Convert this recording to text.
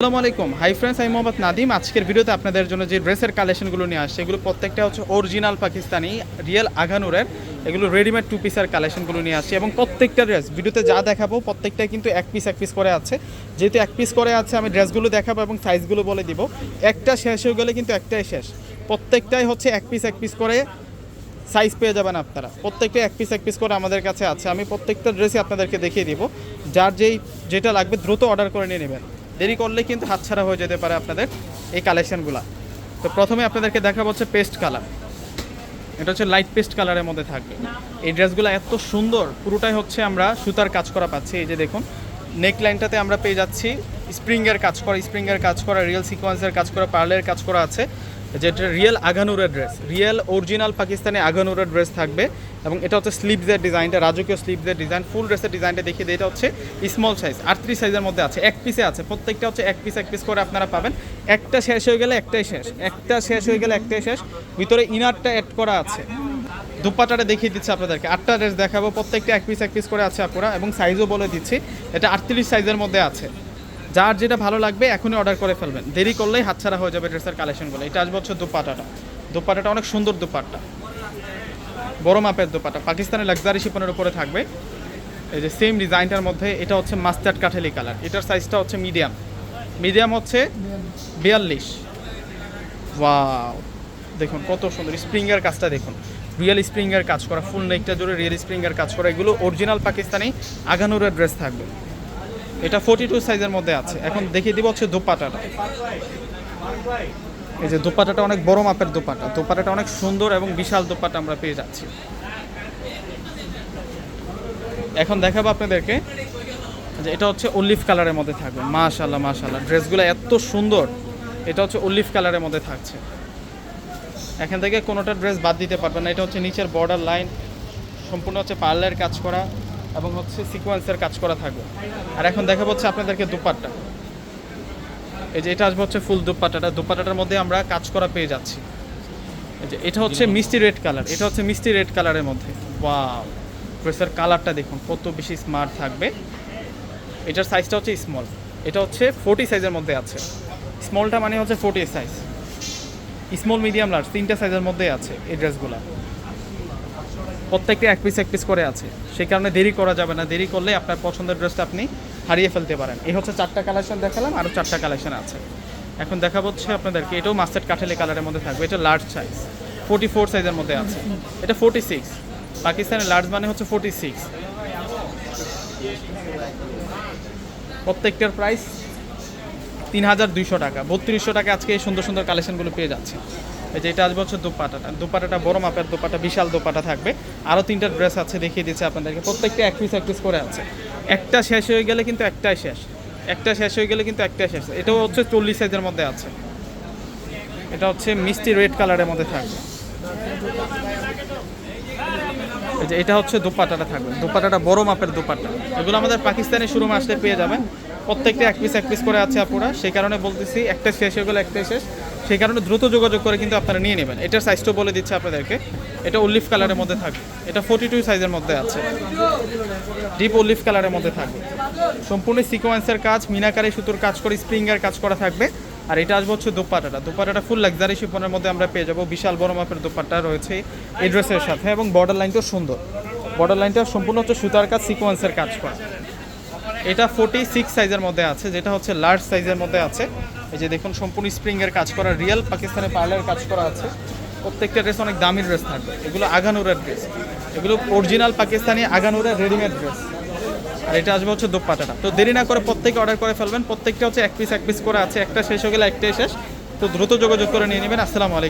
আসসালামু আলাইকুম। Hi friends আমি মোহাম্মদ নাদিম আজকের ভিডিওতে আপনাদের জন্য যে ড্রেসের কালেকশনগুলো নিয়ে আসছে, এগুলো প্রত্যেকটা হচ্ছে অরিজিনাল পাকিস্তানি রিয়েল আঘানুরের। এগুলো রেডিমেড টু পিসের কালেকশনগুলো নিয়ে আসছে এবং প্রত্যেকটা ড্রেস ভিডিওতে যা দেখাবো প্রত্যেকটাই কিন্তু এক পিস এক পিস করে আছে। যেহেতু এক পিস করে আছে, আমি ড্রেসগুলো দেখাবো এবং সাইজগুলো বলে দিব। একটা শেষ হয়ে গেলে কিন্তু একটাই শেষ। প্রত্যেকটাই হচ্ছে এক পিস এক পিস করে সাইজ পেয়ে যাবেন আপনারা। প্রত্যেকটা এক পিস এক পিস করে আমাদের কাছে আছে। আমি প্রত্যেকটা ড্রেসই আপনাদেরকে দেখিয়ে দিব। যার যেই, যেটা লাগবে দ্রুত অর্ডার করে নিয়ে নেবেন। দেরি করলে কিন্তু হাতছাড়া হয়ে যেতে পারে আপনাদের এই কালেকশানগুলা তো প্রথমে আপনাদেরকে দেখাবো হচ্ছে পেস্ট কালার এটা হচ্ছে লাইট পেস্ট কালারের মধ্যে থাকবে এই ড্রেসগুলো এত সুন্দর, পুরোটাই হচ্ছে আমরা সুতার কাজ করা পাচ্ছি। এই যে দেখুন নেক লাইনটাতে আমরা পেয়ে যাচ্ছি স্প্রিংয়ের কাজ করা স্প্রিংয়ের কাজ করা রিয়েল সিকোয়েন্সের কাজ করা পার্লের কাজ করা আছে। যেটা রিয়েল আগানুরের ড্রেস রিয়েল অরিজিনাল পাকিস্তানি আগানুরের ড্রেস থাকবে এবং এটা হচ্ছে স্লিভসের ডিজাইনটা রাজকীয় স্লিভসের ডিজাইন ফুল ড্রেসের ডিজাইনটা দেখিয়ে দিই, এটা হচ্ছে স্মল সাইজ আটত্রিশ সাইজের মধ্যে আছে, এক পিসে আছে, প্রত্যেকটা হচ্ছে এক পিস এক পিস করে আপনারা পাবেন। একটা শেষ হয়ে গেলে একটাই শেষ, একটা শেষ হয়ে গেলে একটাই শেষ, ভিতরে ইনারটা অ্যাড করা আছে। দুপাটাটা দেখিয়ে দিচ্ছি আপনাদেরকে, আটটা ড্রেস দেখাবো, প্রত্যেকটা এক পিস এক পিস করে আছে আপনারা এবং সাইজও বলে দিচ্ছি, এটা আটত্রিশ সাইজের মধ্যে আছে। যার যেটা ভালো লাগবে এখনই অর্ডার করে ফেলবেন। দেরি করলেই হাতছাড়া হয়ে যাবে ড্রেসের কালেকশনগুলো এটা আসবে হচ্ছে দুপাটাটা। দুপাটাটা অনেক সুন্দর দুপাট্টা। বড় মাপের দুপাটা পাকিস্তানের লাক্সারি শিপনের উপরে থাকবে। এই যে সেম ডিজাইনটার মধ্যে এটা হচ্ছে মাস্টার্ড কাঠেলি কালার এটার সাইজটা হচ্ছে মিডিয়াম মিডিয়াম হচ্ছে বিয়াল্লিশ। ওয়াও দেখুন, কত সুন্দর। স্প্রিংয়ের কাজটা দেখুন। রিয়েল স্প্রিংয়ের কাজ করা ফুল নেকটা জুড়ে রিয়েল স্প্রিংয়ের কাজ করা। এগুলো অরিজিনাল পাকিস্তানি আগানুরের ড্রেস থাকবে। এটা ফোর্টি টু সাইজের মধ্যে আছে। এখন দেখিয়ে দিব হচ্ছে দোপাটাটা। এই যে দোপাটাটা অনেক বড় মাপের দোপাটা। দোপাটাটা অনেক সুন্দর এবং বিশাল দোপাটা আমরা পেয়ে যাচ্ছি। এখন দেখাবো আপনাদেরকে যে এটা হচ্ছে অলিভ কালারের মধ্যে থাকবে। মাশাল্লাহ মাশাল্লাহ ড্রেসগুলো এত সুন্দর। এটা হচ্ছে অলিভ কালারের মধ্যে থাকছে। এখান থেকে কোনোটা ড্রেস বাদ দিতে পারবে না। এটা হচ্ছে নিচের বর্ডার লাইন সম্পূর্ণ হচ্ছে পার্লার কাজ করা। এবং হচ্ছে সিকোয়েন্সের কাজ করা থাকবে। আর এখন দেখা হচ্ছে আপনাদেরকে দুপাট্টা। এই যে এটা আসবে হচ্ছে ফুল দুপাট্টাটা। দুপাট্টাটার মধ্যে আমরা কাজ করা পেয়ে যাচ্ছি। এই যে এটা হচ্ছে মিষ্টি রেড কালার এটা হচ্ছে মিষ্টি রেড কালারের মধ্যে। ওয়াও ড্রেসের কালারটা দেখুন, কত বেশি স্মার্ট থাকবে। এটার সাইজটা হচ্ছে স্মল এটা হচ্ছে ফোর্টি সাইজের মধ্যে আছে। স্মলটা মানে হচ্ছে forty size small medium large তিনটা সাইজের মধ্যে আছে এই ড্রেসগুলো প্রত্যেকটা এক পিস এক পিস করে আছে। সেই কারণে দেরি করা যাবে না। দেরি করলে আপনার পছন্দের ড্রেসটা আপনি হারিয়ে ফেলতে পারেন। এই হচ্ছে চারটা কালেকশন দেখালাম আরও চারটা কালেকশন আছে। এখন দেখা হচ্ছে আপনাদেরকে, এটাও মাস্টার্ড কাঠেলে কালারের মধ্যে থাকবে। এটা লার্জ সাইজ ফোর্টি ফোর সাইজের মধ্যে আছে। এটা ফোর্টি সিক্স পাকিস্তানের লার্জ মানে হচ্ছে ফোর্টি সিক্স প্রত্যেকটার প্রাইস তিন হাজার দুইশো টাকা। বত্রিশশো টাকা আজকে এই সুন্দর সুন্দর কালেকশনগুলো পেয়ে যাচ্ছে। এই যে এটা আসবে হচ্ছে দুপাটাটা। দুপাটাটা বড় মাপের দুপাটা, বিশাল দুপাটা থাকবে। আরও তিনটা ড্রেস আছে দেখিয়ে দিচ্ছে আপনাদেরকে। প্রত্যেকটা এক পিস এক পিস করে আছে। একটা শেষ হয়ে গেলে কিন্তু একটাই শেষ। একটা শেষ হয়ে গেলে কিন্তু একটাই শেষ। এটাও হচ্ছে চল্লিশ সাইজের মধ্যে আছে। এটা হচ্ছে মিষ্টি রেড কালারের মধ্যে থাকবে। এটা হচ্ছে দুপাটাটা থাকবে। দুপাটাটা বড় মাপের দুপাটা। এগুলো আমাদের পাকিস্তানি শোরুমে আসলে পেয়ে যাবেন। প্রত্যেকটা এক পিস এক পিস করে আছে আপুরা। সেই কারণে বলতেছি, একটা শেষ হয়ে গেলে একটাই শেষ। সেই কারণে দ্রুত যোগাযোগ করে কিন্তু আপনারা নিয়ে নেবেন। এটার সাইজটাও বলে দিচ্ছে আপনাদেরকে। এটা অলিভ কালারের মধ্যে থাকবে। এটা ফোর্টি টু সাইজের মধ্যে আছে। ডিপ অলিভ কালারের মধ্যে থাকবে। সম্পূর্ণ সিকোয়েন্সের কাজ, মিনাকারি সুতোর কাজ করে স্প্রিংয়ের কাজ করা থাকবে। আর এটা আসবে হচ্ছে দোপাটাটা দোপাটাটা ফুল লাক্সারি শিপনের মধ্যে আমরা পেয়ে যাব। বিশাল বড় মাপের দোপাট্টা রয়েছে এই ড্রেসের সাথে এবং বর্ডার লাইনটাও সুন্দর। বর্ডার লাইনটা সম্পূর্ণ হচ্ছে সুতার কাজ সিকোয়েন্সের কাজ করা। এটা ফোর্টি সিক্স সাইজের মধ্যে আছে, যেটা হচ্ছে লার্জ সাইজের মধ্যে আছে। এই যে দেখুন, সম্পূর্ণ স্প্রিংয়ের কাজ করা রিয়েল পাকিস্তানের পার্লার কাজ করা আছে। প্রত্যেকটা ড্রেস অনেক দামি ড্রেস থাকবে। এগুলো আগানুরের ড্রেস এগুলো অরিজিনাল পাকিস্তানি আগানুরের রেডিমেড ড্রেস আর এটা আসবে হচ্ছে দোপাটাটা তো দেরি না করে প্রত্যেকে অর্ডার করে ফেলবেন। প্রত্যেকটা হচ্ছে এক পিস এক পিস করে আছে। একটা শেষ হয়ে গেলে একটাই শেষ। তো দ্রুত যোগাযোগ করে নিয়ে নেবেন। আসসালামু আলাইকুম।